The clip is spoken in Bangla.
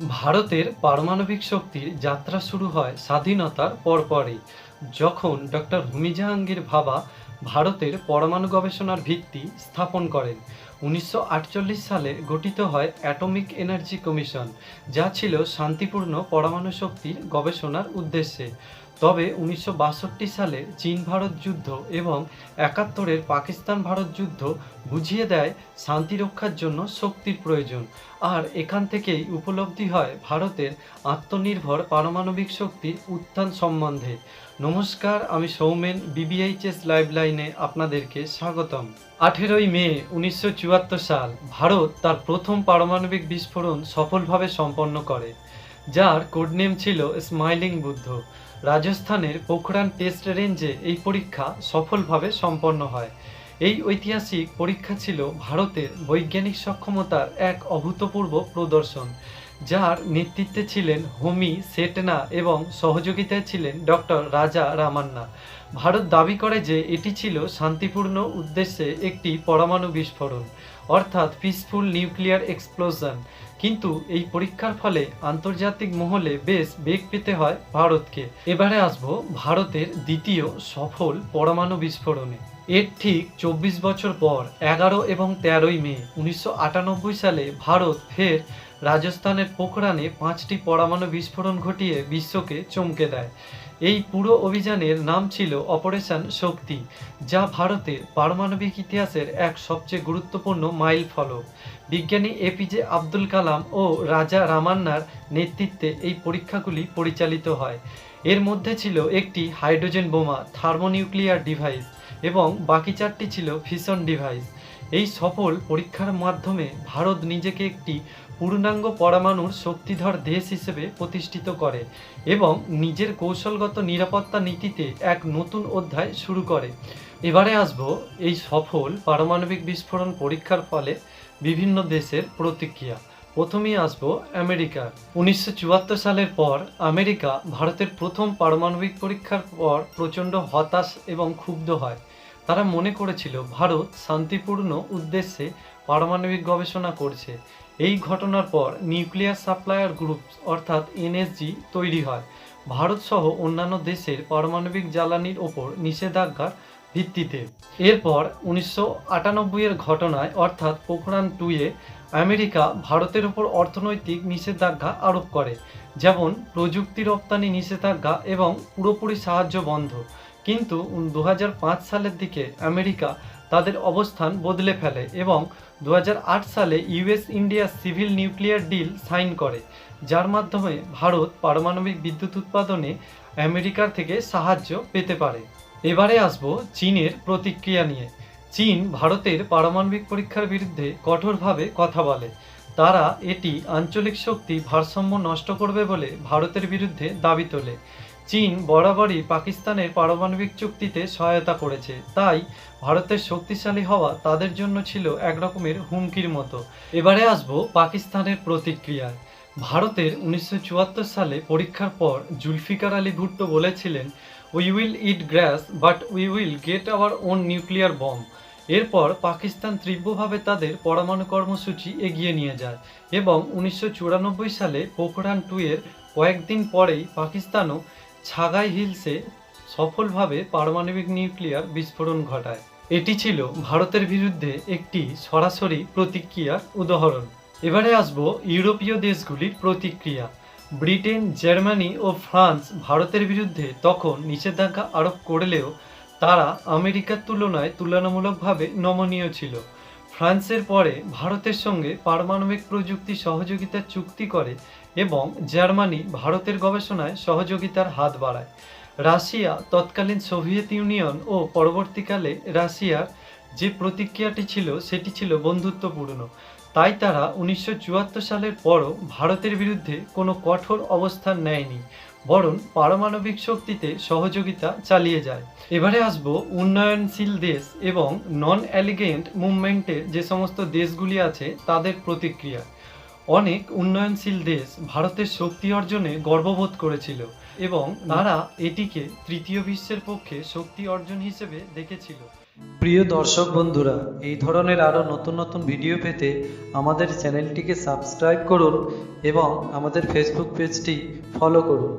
ভারতের পারমাণবিক শক্তির যাত্রা শুরু হয় স্বাধীনতার পরপরই, যখন ডক্টর হুমি জাহাঙ্গীর ভাবা ভারতের পরমাণু গবেষণার ভিত্তি স্থাপন করেন। উনিশশো আটচল্লিশ সালে গঠিত হয় অ্যাটমিক এনার্জি কমিশন, যা ছিল শান্তিপূর্ণ পরমাণু শক্তির গবেষণার উদ্দেশ্যে। তবে উনিশশো বাষট্টি সালে চীন ভারত যুদ্ধ এবং একাত্তরের পাকিস্তান ভারত যুদ্ধ বুঝিয়ে দেয় শান্তি রক্ষার জন্য শক্তির প্রয়োজন। আর এখান থেকেই উপলব্ধি হয় ভারতের আত্মনির্ভর পারমাণবিক শক্তির উত্থান সম্বন্ধে। নমস্কার, আমি সৌমেন বিবিএইচএস লাইভ লাইনে আপনাদেরকে স্বাগতম। আঠেরোই মে উনিশশো চুয়াত্তর সাল, ভারত তার প্রথম পারমাণবিক বিস্ফোরণ সফলভাবে সম্পন্ন করে। যার কোডনেম ছিল স্মাইলিং বুদ্ধ। রাজস্থানের পোখরান টেস্ট রেঞ্জে এই পরীক্ষা সফলভাবে সম্পন্ন হয়। এই ঐতিহাসিক পরীক্ষা ছিল ভারতের বৈজ্ঞানিক সক্ষমতার এক অভূতপূর্ব প্রদর্শন, যার নেতৃত্বে ছিলেন হোমি সেটনা এবং সহযোগিতায় ছিলেন ডক্টর রাজা রামান্না। ভারত দাবি করে যে এটি ছিল শান্তিপূর্ণ উদ্দেশ্যে একটি পরমাণু বিস্ফোরণ, অর্থাৎ পিসফুল নিউক্লিয়ার এক্সপ্লোশন কিন্তু এই পরীক্ষার ফলে আন্তর্জাতিক মহলে বেশ বেগ পেতে হয় ভারতকে। এবারে আসব ভারতের দ্বিতীয় সফল পরমাণু বিস্ফোরণে। এর ঠিক চব্বিশ বছর পর, এগারো এবং তেরোই মে, উনিশশো আটানব্বই সালে ভারত ফের রাজস্থানের পোখরানে পাঁচটি পরমাণু বিস্ফোরণ ঘটিয়ে বিশ্বকে চমকে দেয়। এই পুরো অভিযানের নাম ছিল অপারেশন শক্তি, যা ভারতের পারমাণবিক ইতিহাসের এক সবচেয়ে গুরুত্বপূর্ণ মাইল ফলক। বিজ্ঞানী এপিজে আব্দুল কালাম ও রাজা রামান্নার নেতৃত্বে এই পরীক্ষাগুলি পরিচালিত হয়। এর মধ্যে ছিল একটি হাইড্রোজেন বোমা, থার্মোনিউক্লিয়ার ডিভাইস এবং বাকি চারটি ছিল ফিশন ডিভাইস। এই সফল পরীক্ষার মাধ্যমে ভারত নিজেকে একটি পূর্ণাঙ্গ পরমাণুর শক্তিধর দেশ হিসেবে প্রতিষ্ঠিত করে এবং নিজের কৌশলগত নিরাপত্তা নীতিতে এক নতুন অধ্যায় শুরু করে। এবারে আসব এই সফল পারমাণবিক বিস্ফোরণ পরীক্ষার ফলে বিভিন্ন দেশের প্রতিক্রিয়া। প্রথমেই আসব আমেরিকা। উনিশশো চুয়াত্তর সালের পর আমেরিকা ভারতের প্রথম পারমাণবিক পরীক্ষার পর প্রচণ্ড হতাশ এবং ক্ষুব্ধ হয়। তারা মনে করেছিল ভারত শান্তিপূর্ণ উদ্দেশ্যে পারমাণবিক গবেষণা করছে। এই ঘটনার পর নিউক্লিয়ার সাপ্লায়ার গ্রুপ অর্থাৎ এনএসজি তৈরি হয়। ভারত সহ অন্যান্য দেশের পারমাণবিক জ্বালানির ওপর নিষেধাজ্ঞার ভিত্তিতে। এরপর উনিশশো আটানব্বই এর ঘটনায় অর্থাৎ পোখরান টুয়ে আমেরিকা ভারতের উপর অর্থনৈতিক নিষেধাজ্ঞা আরোপ করে, যেমন প্রযুক্তি রপ্তানি নিষেধাজ্ঞা এবং পুরোপুরি সাহায্য বন্ধ। কিন্তু দু হাজার পাঁচ সালের দিকে আমেরিকা তাদের অবস্থান বদলে ফেলে এবং দু হাজার আট সালে US India civil nuclear deal sign করে, যার মাধ্যমে ভারত পারমাণবিক বিদ্যুৎ উৎপাদনে আমেরিকার থেকে সাহায্য পেতে পারে। এবারে আসব চীনের প্রতিক্রিয়া নিয়ে। চীন ভারতের পারমাণবিক পরীক্ষার বিরুদ্ধে কঠোরভাবে কথা বলে। তারা এটি আঞ্চলিক শক্তি ভারসাম্য নষ্ট করবে বলে ভারতের বিরুদ্ধে দাবি তোলে। চীন বরাবরই পাকিস্তানের পারমাণবিক চুক্তিতে সহায়তা করেছে। তাই ভারতের শক্তিশালী হওয়া তাদের জন্য ছিল একরকমের হুমকির মতো। এবারে আসব পাকিস্তানের প্রতিক্রিয়ায়। ভারতের উনিশশো চুয়াত্তর সালে পরীক্ষার পর জুলফিকার আলী ভুট্টো বলেছিলেন we will eat grass but we will get our own nuclear bomb এরপর পাকিস্তান তীব্রভাবে তাদের পরমাণু কর্মসূচি এগিয়ে নিয়ে যায় এবং উনিশশো চুরানব্বই সালে পোখরান টু এর কয়েকদিন পরেই পাকিস্তানও ছাগাই হিলসে সফলভাবে পারমাণবিক নিউক্লিয়ার বিস্ফোরণ ঘটায়। এটি ছিল ভারতের বিরুদ্ধে একটি সরাসরি প্রতিক্রিয়ার উদাহরণ। এবারে আসব ইউরোপীয় দেশগুলির প্রতিক্রিয়া। ব্রিটেন, জার্মানি ও ফ্রান্স ভারতের বিরুদ্ধে তখন নিষেধাজ্ঞা আরোপ করলেও তারা আমেরিকার তুলনায় তুলনামূলকভাবে নমনীয় ছিল। ফ্রান্সের পরে ভারতের সঙ্গে পারমাণবিক প্রযুক্তি সহযোগিতার চুক্তি করে এবং জার্মানি ভারতের গবেষণায় সহযোগিতার হাত বাড়ায়। রাশিয়া, তৎকালীন সোভিয়েত ইউনিয়ন ও পরবর্তীকালে রাশিয়ার যে প্রতিক্রিয়াটি ছিল, সেটি ছিল বন্ধুত্বপূর্ণ। তাই তারা উনিশশো চুয়াত্তর সালের পরও ভারতের বিরুদ্ধে কোনো কঠোর অবস্থান নেয়নি। বরং পারমাণবিক শক্তিতে সহযোগিতা চালিয়ে যায়। এবারে আসব উন্নয়নশীল দেশ এবং নন অ্যালিগেন্ট মুভমেন্টের যে সমস্ত দেশগুলি আছে, তাদের প্রতিক্রিয়া। অনেক উন্নয়নশীল দেশ ভারতের শক্তি অর্জনে গর্ববোধ করেছিল এবং তারা এটিকে তৃতীয় বিশ্বের পক্ষে শক্তি অর্জন হিসেবে দেখেছিল। প্রিয় দর্শক বন্ধুরা, এই ধরনের আরও নতুন নতুন ভিডিও পেতে আমাদের চ্যানেলটিকে সাবস্ক্রাইব করুন এবং আমাদের ফেসবুক পেজটি ফলো করুন।